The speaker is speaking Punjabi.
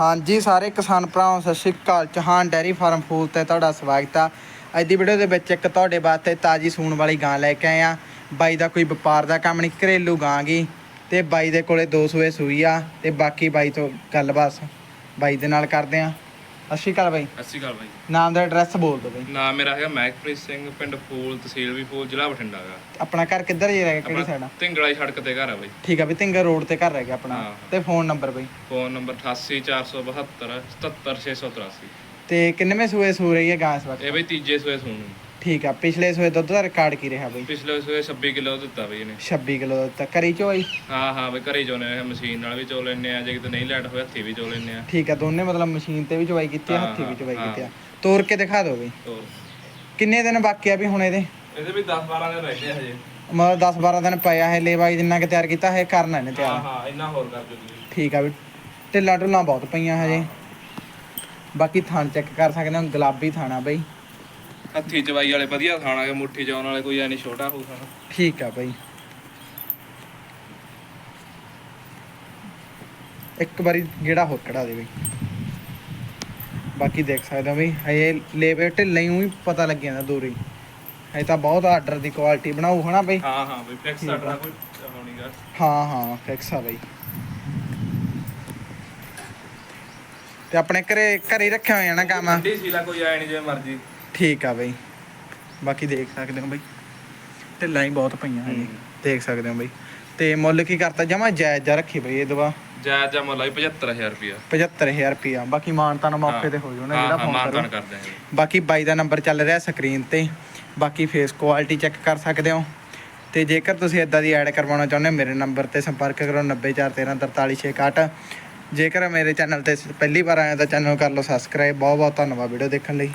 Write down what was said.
ਹਾਂਜੀ ਸਾਰੇ ਕਿਸਾਨ ਭਰਾਵਾਂ, ਸਤਿ ਸ਼੍ਰੀ ਅਕਾਲ। ਚੌਹਾਨ ਡੈਰੀ ਫਾਰਮ ਫੂਲ ਤੇ ਤੁਹਾਡਾ ਸਵਾਗਤ ਆ। ਅੱਜ ਦੀ ਵੀਡੀਓ ਦੇ ਵਿੱਚ ਇੱਕ ਤੁਹਾਡੇ ਵਾਸਤੇ ਤਾਜੀ ਸੂਣ ਵਾਲੀ ਗਾਂ ਲੈ ਕੇ ਆਏ ਆ। ਬਾਈ ਦਾ ਕੋਈ ਵਪਾਰ ਦਾ ਕੰਮ ਨਹੀਂ, ਘਰੇਲੂ ਗਾਂ ਗੀ। ਤੇ ਬਾਈ ਦੇ ਕੋਲੇ ਦੋ ਸੂਏ ਸੂਈ ਆ। ਤੇ ਬਾਕੀ ਬਾਈ ਤੋਂ ਗੱਲਬਾਤ ਬਾਈ ਦੇ ਨਾਲ ਕਰਦੇ ਆ। ਸਤਿ ਸ਼੍ਰੀ ਅਕਾਲ ਬਾਈ। ਸਤਿ ਸ਼੍ਰੀ ਅਕਾਲ ਬਾਈ। ਨਾਮ ਦਾ ਐਡਰੈਸ ਬੋਲ ਦਿਓ ਬਾਈ। ਨਾਮ ਮੇਰਾ ਹੈਗਾ ਮਹਿਕਪ੍ਰੀਤ ਸਿੰਘ ਪਿੰਡ ਫੂਲ ਤਹਿਸੀਲ ਵੀ ਫੂਲ ਜ਼ਿਲ੍ਹਾ ਬਠਿੰਡਾ ਹੈਗਾ। ਆਪਣਾ ਘਰ ਕਿੱਧਰ ਜੇ ਰਹਿ ਗਿਆ ਕਿਹੜੀ ਸਾਈਡ ਆ? ਤਿੰਗਲਾਈ ਸੜਕ ਤੇ ਘਰ ਆ ਬਾਈ। ਠੀਕ ਆ ਵੀ ਤਿੰਗਰ ਰੋਡ ਤੇ ਘਰ ਰਹਿ ਗਿਆ ਆਪਣਾ। ਹਾਂ। ਤੇ ਫੋਨ ਨੰਬਰ ਬਾਈ? ਫੋਨ ਨੰਬਰ 884727 77683 ਤੇ ਕਿੰਨਵੇਂ ਸੂਏ ਸੂ ਰਹੀ ਹੈ ਗਾਂ ਇਸ ਵਕਤ? ਇਹ ਬਾਈ ਤੀਜੇ ਸੂਏ ਸੂਣ ਨੂੰ। ਠੀਕ ਆ ਪਿਛਲੇ ਸੂਏ ਦੁੱਧ ਦਾ ਰਿਕਾਰਡ ਕੀ ਰਿਹਾ ਬਾਈ? ਪਿਛਲੇ ਸੂਏ 26 ਕਿਲੋ ਦਿੱਤਾ ਬਾਈ ਇਹਨੇ। 26 ਕਿਲੋ ਤੱਕ ਕਰੀ ਚੋਈ ਹਾਂ ਹਾਂ ਬਾਈ ਘਰੇ ਚੋਨੇ ਆ ਮਸ਼ੀਨ ਨਾਲ ਵੀ ਚੋ ਲੈਨੇ ਆ ਜੇ ਕਿਤੇ ਨਹੀਂ ਲੈਟ ਹੋਇਆ ਹੱਥੀ ਵੀ ਚੋ ਲੈਨੇ ਆ। ਠੀਕ ਆ ਦੋਨੇ ਮਤਲਬ ਮਸ਼ੀਨ ਤੇ ਵੀ ਚਵਾਈ ਕੀਤੀ ਆ ਹਾਂ, ਹੱਥੀ ਵੀ ਚਵਾਈ ਹਾਂ। ਕੀਤੀ ਆ। ਤੋੜ ਕੇ ਦਿਖਾ ਦਿਓ ਬਈ। ਹੋਰ ਕਿੰਨੇ ਦਿਨ ਬਾਕੀ ਆ ਵੀ ਹੁਣ ਇਹਦੇ? ਇਹਦੇ ਵੀ 10 12 ਦਿਨ ਰਹਿੰਦੇ ਹਜੇ। ਮਤਲਬ 10 12 ਦਿਨ ਪਿਆ ਹੈ ਲੇਬਾਈ ਜਿੰਨਾ ਕਿ ਤਿਆਰ ਕੀਤਾ ਹੈ ਕਰਨਾ ਇਹਨੇ ਹਾਂ ਤਿਆਰ। ਹਾਂ ਇੰਨਾ ਹੋਰ ਕਰ ਜੂਗੀ ਠੀਕ ਆ ਵੀ ਢਿੱਲਾ ਢੁੱਲਾ ਬਹੁਤ ਪਈਆਂ ਹਜੇ। ਬਾਕੀ ਥਣ ਚੈੱਕ ਕਰ ਸਕਦੇ ਹੋ ਗੁਲਾਬੀ ਥਾਣਾ ਬਈ। ਹੱਥੀ ਚਵਾਈ ਵਾਲੇ ਵਧੀਆ ਖਾਣਾਗੇ ਮੁੱਠੀ ਚਾਉਣ ਵਾਲੇ ਕੋਈ ਐ ਨਹੀਂ ਛੋਟਾ ਹੋਊ ਖਾਣਾ। ਠੀਕ ਆ ਬਈ। ਇੱਕ ਵਾਰੀ ਗੇੜਾ ਹੋਰ ਕਢਾ ਦੇ ਬਈ। ਬਾਕੀ ਦੇਖ ਸਕਦੇ ਬਈ ਹਜੇ ਲੇਬਰ ਢਿੱਲਾ ਹੀ ਊਂ ਪਤਾ ਲੱਗ ਜਾਂਦਾ ਦੂਰੀ। ਹਜੇ ਤਾਂ ਬਹੁਤ ਆਰਡਰ ਦੀ ਕੁਆਲਿਟੀ ਬਣਾਉ ਹਨਾ ਬਈ? ਹਾਂ ਹਾਂ ਬਈ ਫਿਕਸ ਠੀਕ ਆ। ਸਾਡਾ ਕੋਈ ਹੋਣੀਗਾ ਹਾਂ ਹਾਂ ਫਿਕਸ ਆ ਬਈ। ਤੇ ਆਪਣੇ ਘਰੇ ਘਰੇ ਹੀ ਰੱਖਿਆ ਹੋਇਆ ਨਾ ਕੰਮ? ਠੰਡੀ ਸੀਲਾ ਕੋਈ ਐ ਨਹੀਂ ਜਿਵੇਂ ਮਰਜ਼ੀ। ਠੀਕ ਆ ਬਈ। ਬਾਕੀ ਦੇਖ ਸਕਦੇ ਹੋ ਬਈ। ਢਿੱਲਾਂ ਹੀ ਬਹੁਤ ਪਈਆਂ ਹਜੇ। ਦੇਖ ਸਕਦੇ ਹੋ ਬਈ। ਤੇ ਮੁੱਲ ਕੀ ਕਰਤਾ? ਜਮਾ ਜਾਇਜ਼ ਜਾ ਰੱਖੀ ਬਈ ਇਹ ਦਵਾ ਜਾਇਜ਼ ਜਾਂ ਮੁੱਲ ਆ 75000 ਰੁਪਿਆ 75000 ਰੁਪਿਆ ਬਾਕੀ ਮਾਨਤਾ ਨੂੰ ਮੌਕੇ ਤੇ ਹੋ ਨਾ ਜਿਹੜਾ ਫੋਨ ਮਾਨਤਾਨ ਕਰੂ। ਕਰਦੇ ਬਾਕੀ ਬਾਈ ਦਾ ਨੰਬਰ ਚੱਲ ਰਿਹਾ ਸਕਰੀਨ ਤੇ। ਬਾਕੀ ਫੇਸ ਕੁਆਲਿਟੀ ਚੈੱਕ ਕਰ ਸਕਦੇ ਹੋ। ਤੇ ਜੇਕਰ ਤੁਸੀਂ ਇਦਾਂ ਦੀ ਐਡ ਕਰਵਾਉਣਾ ਚਾਹੁੰਦੇ ਹੋ ਮੇਰੇ ਨੰਬਰ ਤੇ ਸੰਪਰਕ ਕਰੋ 90413434661 ਜੇਕਰ ਮੇਰੇ ਚੈਨਲ ਤੇ ਪਹਿਲੀ ਵਾਰ ਆਏ ਤਾਂ ਚੈਨਲ ਕਰ ਲਓ ਸਬਸਕ੍ਰਾਈਬ ਬਹੁਤ ਬਹੁਤ ਧੰਨਵਾਦ ਵੀਡੀਓ ਦੇਖਣ ਲਈ।